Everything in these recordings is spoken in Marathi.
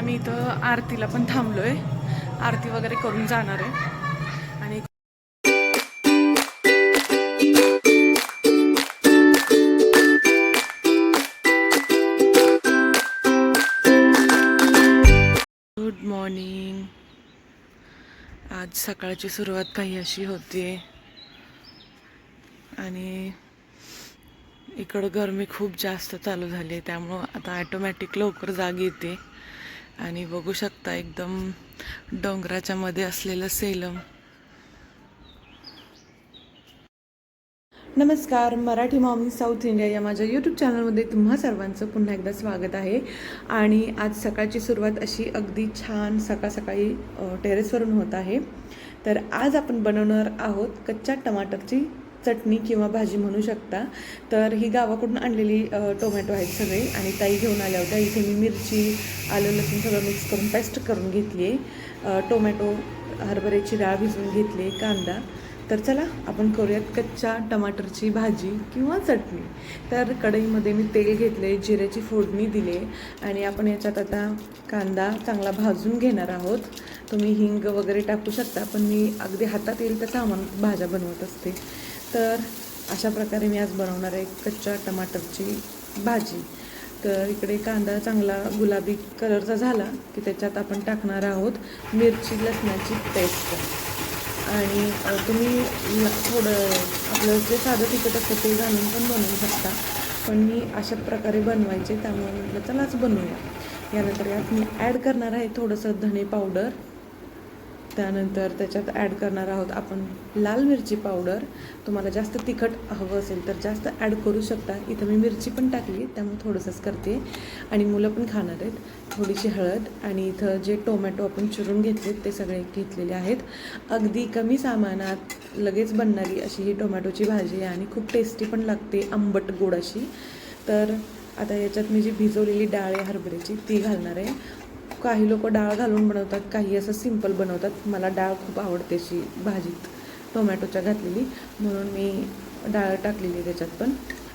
आम्ही इथं आरतीला पण थांबलोय. आरती वगैरे करून जाणार आहे. आणि गुड मॉर्निंग आज सकाळची सुरुवात काही अशी होती आणि इकडं गरमी खूप जास्त चालू झाली आहे त्यामुळं आता ॲटोमॅटिक लवकर जाग येते. आणि बघू शकता एकदम डोंगराच्या मध्ये असलेलं सेलम. नमस्कार मराठी मॉमी साऊथ इंडिया या माझ्या यूट्यूब चॅनलमध्ये तुम्हा सर्वांचं पुन्हा एकदा स्वागत आहे. आणि आज सकाळची सुरुवात अशी अगदी छान सकाळ सकाळी टेरेसवरून होत आहे. तर आज आपण बनवणार आहोत कच्च्या टमाटरची चटणी किंवा भाजी म्हणू शकता. तर ही गावाकडून आणलेली टोमॅटो आहेत सगळे आणि ताई घेऊन आल्या होत्या. इथे मी मिरची आलं लसूण सगळं मिक्स करून पेस्ट करून घेतली आहे. टोमॅटो हरभऱ्याची डाळ भिजवून घेतली आहे कांदा. तर चला आपण करूयात कच्च्या टमाटरची भाजी किंवा चटणी. तर कढईमध्ये मी तेल घेतले जिऱ्याची फोडणी दिली आणि आपण याच्यात आता कांदा चांगला भाजून घेणार आहोत. तुम्ही हिंग वगैरे टाकू शकता पण मी अगदी हातात येईल तर आम्हाला भाज्या बनवत असते. तर अशा प्रकारे मी आज बनवणार आहे कच्च्या टमाटरची भाजी. तर इकडे कांदा चांगला गुलाबी कलरचा झाला की त्याच्यात आपण टाकणार आहोत मिरची लसणाची पेस्ट. आणि तुम्ही थोडं आपलं जे साधं तिखट असतं ते घालून पण बनवू शकता. पण मी अशा प्रकारे बनवायचे त्यामुळे म्हटलं चलाच बनवूया. यानंतर यात मी ॲड करणार आहे थोडंसं धणे पावडर त्यानंतर त्याच्यात ॲड करणार आहोत आपण लाल मिरची पावडर तुम्हाला जास्त तिखट हवं असेल तर जास्त ॲड करू शकता. इथं मी मिरची पण टाकली त्यामुळे थोडंसंच करते. आणि मुलं पण खाणार आहेत. थोडीशी हळद आणि इथं जे टोमॅटो आपण चिरून घेतलेत ते सगळे घेतलेले आहेत. अगदी कमी सामानात लगेच बनणारी अशी ही टोमॅटोची भाजी आहे आणि खूप टेस्टी पण लागते आंबट गोड अशी. तर आता याच्यात मी जी भिजवलेली डाळ आहे हरभऱ्याची ती घालणार आहे. काही लोक डाळ घालून बनवतात काही असं सिंपल बनवतात. मला डाळ खूप आवडते अशी भाजीत टोमॅटोच्या घातलेली. म्हणून मी डाळ टाकलेली त्याच्यात पण.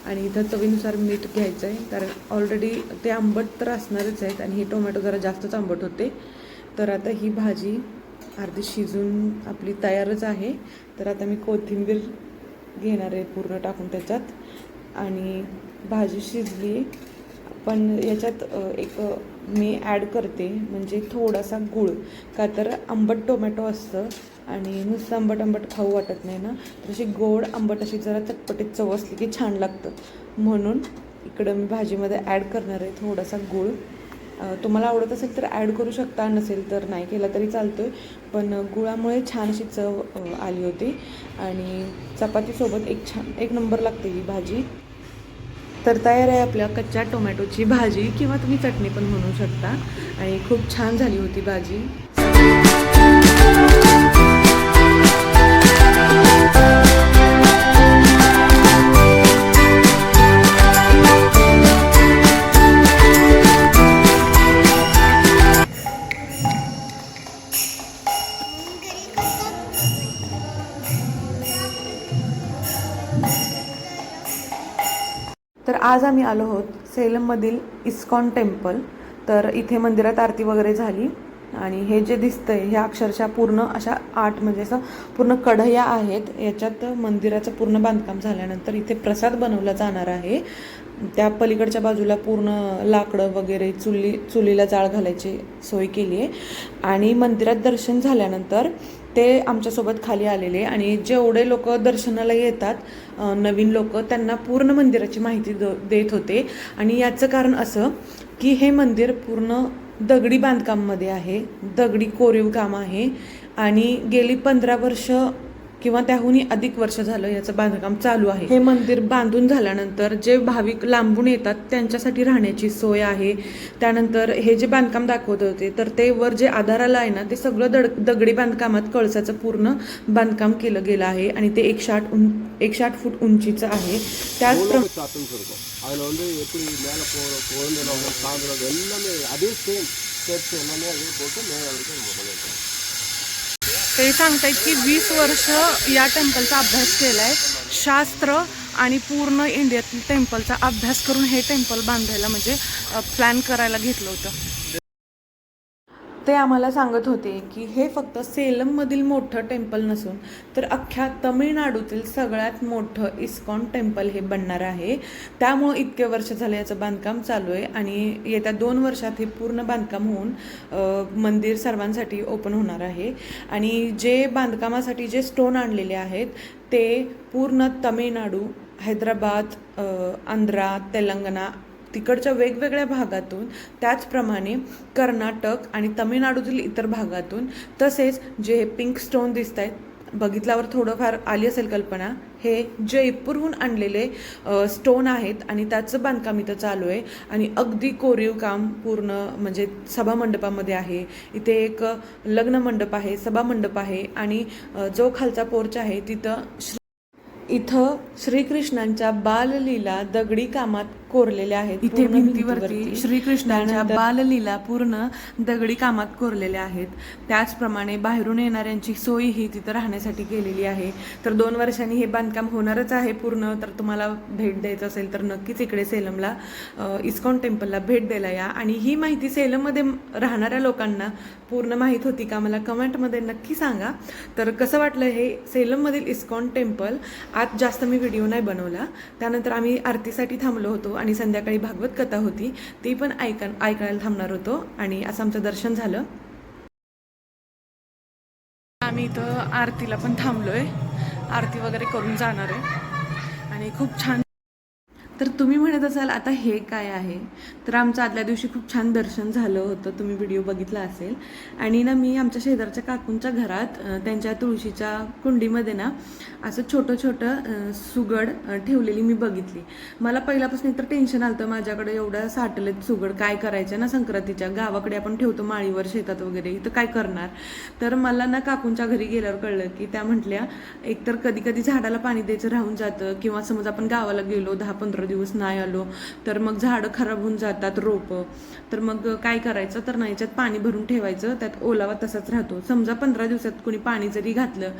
आणि इथं चवीनुसार मीठ घ्यायचं आहे कारण ऑलरेडी ते आंबट तर असणारच आहेत आणि हे टोमॅटो जरा जास्तच आंबट होते. तर आता ही भाजी अर्धी शिजून आपली तयारच आहे. तर आता मी कोथिंबीर घेणार आहे पूर्ण टाकून त्याच्यात. आणि भाजी शिजली पण याच्यात एक मी ॲड करते म्हणजे थोडासा गूळ. का तर आंबट टोमॅटो असतं आणि नुसतं आंबट आंबट खाऊ वाटत नाही ना. तर अशी गोड आंबट अशी जरा चटपटीत चव असली की छान लागतं. म्हणून इकडं मी भाजीमध्ये ॲड करणार आहे थोडासा गूळ. तुम्हाला आवडत असेल तर ॲड करू शकता नसेल तर नाही केला तरी चालतो आहे पण गुळामुळे छान अशी चव आली होती. आणि चपातीसोबत एक छान एक नंबर लागते ही भाजी. तर तयार आहे आपल्या कच्च्या टोमॅटोची भाजी किंवा तुम्ही चटणी पण म्हणू शकता. आणि खूप छान झाली होती भाजी. आज आम्ही आलो आहोत सेलममधील इस्कॉन टेम्पल. तर इथे मंदिरात आरती वगैरे झाली. आणि हे जे दिसतंय ह्या अक्षरशः पूर्ण अशा आठ म्हणजे असं पूर्ण कढया आहेत. याच्यात मंदिराचं पूर्ण बांधकाम झाल्यानंतर इथे प्रसाद बनवला जाणार आहे. त्या पलीकडच्या बाजूला पूर्ण लाकडं वगैरे चुली चुलीला जाळ घालायची सोय केली आहे. आणि मंदिरात दर्शन झाल्यानंतर ते आमच्यासोबत खाली आलेले आणि जेवढे लोक दर्शनाला येतात नवीन लोक त्यांना पूर्ण मंदिराची माहिती द देत होते. आणि याचं कारण असं की हे मंदिर पूर्ण दगडी बांधकाममध्ये आहे दगडी कोरीव काम आहे. आणि गेली पंधरा वर्ष किंवा त्याहूनही अधिक वर्ष झालं याचं बांधकाम चालू आहे हे मंदिर बांधून झाल्यानंतर जे भाविक लांबून येतात त्यांच्यासाठी राहण्याची सोय आहे त्यानंतर हे जे बांधकाम दाखवत होते तर ते वर जे आधाराला आहे ना ते सगळं दड दगडी बांधकामात कळसाचं पूर्ण बांधकाम केलं गेलं आहे आणि ते एकशे आठ उं एकशे आठ फूट उंचीचं आहे त्याचप्रमाणे ते सांगतायत की वीस वर्ष या टेम्पलचा अभ्यास केलाय. शास्त्र आणि पूर्ण इंडियातील टेम्पलचा अभ्यास करून हे टेम्पल बांधायला म्हणजे प्लॅन करायला घेतलं होतं. ते आम्हाला सांगत होते की हे फक्त सेलममधील मोठं टेम्पल नसून तर अख्ख्या तमिळनाडूतील सगळ्यात मोठं इस्कॉन टेम्पल हे बनणार आहे. त्यामुळं इतके वर्ष झाले याचं बांधकाम चालू आहे आणि येत्या दोन वर्षात हे पूर्ण बांधकाम होऊन मंदिर सर्वांसाठी ओपन होणार आहे. आणि जे बांधकामासाठी जे स्टोन आणलेले आहेत ते पूर्ण तमिळनाडू हैदराबाद आंध्रा तेलंगणा तिकडच्या वेगवेगळ्या भागातून त्याचप्रमाणे कर्नाटक आणि तमिळनाडूतील इतर भागातून तसेच जे पिंक स्टोन दिसत आहेत बघितल्यावर थोडंफार आली असेल कल्पना हे जयपूरहून आणलेले स्टोन आहेत आणि त्याचं बांधकाम इथं चालू आहे. आणि अगदी कोरीव काम पूर्ण म्हणजे सभा मंडपामध्ये आहे. इथे एक लग्न मंडप आहे सभा मंडप आहे आणि जो खालचा पोर्च आहे तिथं श्री इथं श्रीकृष्णांच्या बाललीला दगडी कामात कोरलेल्या आहेत इथे भिंतीवरती श्रीकृष्णांच्या बाललीला पूर्ण दगडी कामात कोरलेल्या आहेत. त्याचप्रमाणे बाहेरून येणाऱ्यांची सोय ही तिथं राहण्यासाठी केलेली आहे. तर दोन वर्षांनी हे बांधकाम होणारच आहे पूर्ण. तर तुम्हाला भेट द्यायचं असेल तर नक्कीच इकडे सेलमला इस्कॉन टेम्पलला भेट द्यायला या. आणि ही माहिती सेलममध्ये राहणाऱ्या लोकांना पूर्ण माहीत होती का मला कमेंटमध्ये नक्की सांगा. तर कसं वाटलं हे सेलममधील इस्कॉन टेम्पल? आज जास्त मी व्हिडिओ नाही बनवला. त्यानंतर आम्ही आरतीसाठी थांबलो होतो आणि संध्याकाळी भागवत कथा होती ती पण ऐका ऐकायला थांबणार होतो आणि असं आमचं दर्शन झालं. आम्ही इथं आरतीला पण थांबलोय. आरती वगैरे करून जाणार आहे. आणि खूप छान तर तुम्ही म्हणत असाल आता हे काय आहे? तर आमचं आदल्या दिवशी खूप छान दर्शन झालं होतं. तुम्ही व्हिडिओ बघितला असेल. आणि ना मी आमच्या शेजारच्या काकूंच्या घरात त्यांच्या तुळशीच्या कुंडीमध्ये ना असं छोटं छोटं सुगड ठेवलेली मी बघितली. मला पहिल्यापासून तर टेन्शन आलं होतं माझ्याकडे एवढं साठलेत सुगड. काय करायचं ना संक्रांतीच्या? गावाकडे आपण ठेवतो माळीवर शेतात वगैरे. इथं काय करणार? तर मला ना काकूंच्या घरी गेल्यावर कळलं की त्या म्हटल्या एकतर कधी कधी झाडाला पाणी द्यायचं राहून जातं. किंवा समज आपण गावाला गेलो दहा पंधरा दिवस नाही आलो. तर मग झाडं खराब होऊन जातात रोपं. तर मग काय करायचं? तर ना याच्यात पाणी भरून ठेवायचं. त्यात ओलावा तसाच राहतो. समजा पंधरा दिवसात कोणी पाणी जरी घातलं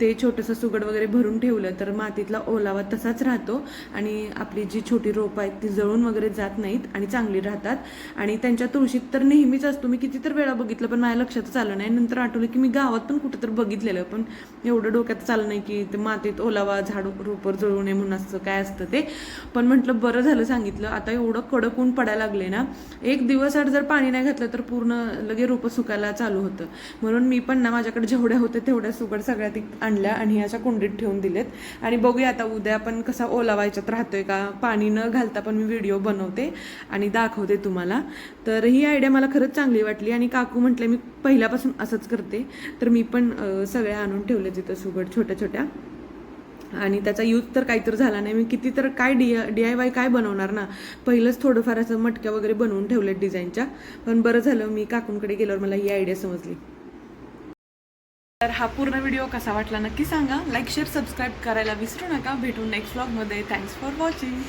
ते छोटंसं सुगड वगैरे भरून ठेवलं तर मातीतला ओलावा तसाच राहतो. आणि आपली जी छोटी रोपं आहेत ती जळून वगैरे जात नाहीत आणि चांगली राहतात. आणि त्यांच्या तुळशीत तर नेहमीच असतो. मी किती तर वेळा बघितलं पण माझ्या लक्षातच आलं नाही. नंतर आठवलं की मी गावात पण कुठं तर बघितलेलं. पण एवढं डोक्यात चाललं नाही की मातीत ओलावा झाड रोपर जळू नये म्हणून असं काय असतं ते. पण म्हटलं बरं झालं सांगितलं. आता एवढं कडक ऊन पडायला लागले ना एक दिवस आड जर पाणी नाही घातलं तर पूर्ण लगे रोपं सुकायला चालू होतं. म्हणून मी पण ना माझ्याकडे जेवढ्या होत्या तेवढ्या सुगड सगळ्यात ती आणल्या आणि अशा कुंडीत ठेवून दिलेत. आणि बघूया आता उद्या आपण कसा ओलावा याच्यात राहतोय का? पाणी न घालता पण मी व्हिडिओ बनवते आणि दाखवते तुम्हाला. तर ही आयडिया मला खरंच चांगली वाटली आणि काकू म्हटले मी पहिल्यापासून असंच करते. तर मी पण सगळ्या आणून ठेवले तिथं सुगड छोट्या छोट्या आणि त्याचा यूज तर काहीतरी झाला नाही. मी किती तर काय डी डी आय वाय काय बनवणार ना? पहिलंच थोडंफार असं मटक्या वगैरे बनवून ठेवलेत डिझाईनच्या. पण बरं झालं मी काकूंकडे गेल्यावर मला ही आयडिया समजली. तर हा पूर्ण व्हिडिओ कसा वाटला नक्की सांगा. लाईक शेअर सबस्क्राईब करायला विसरू नका. भेटून नेक्स्ट ब्लॉगमध्ये थँक्स फॉर वॉचिंग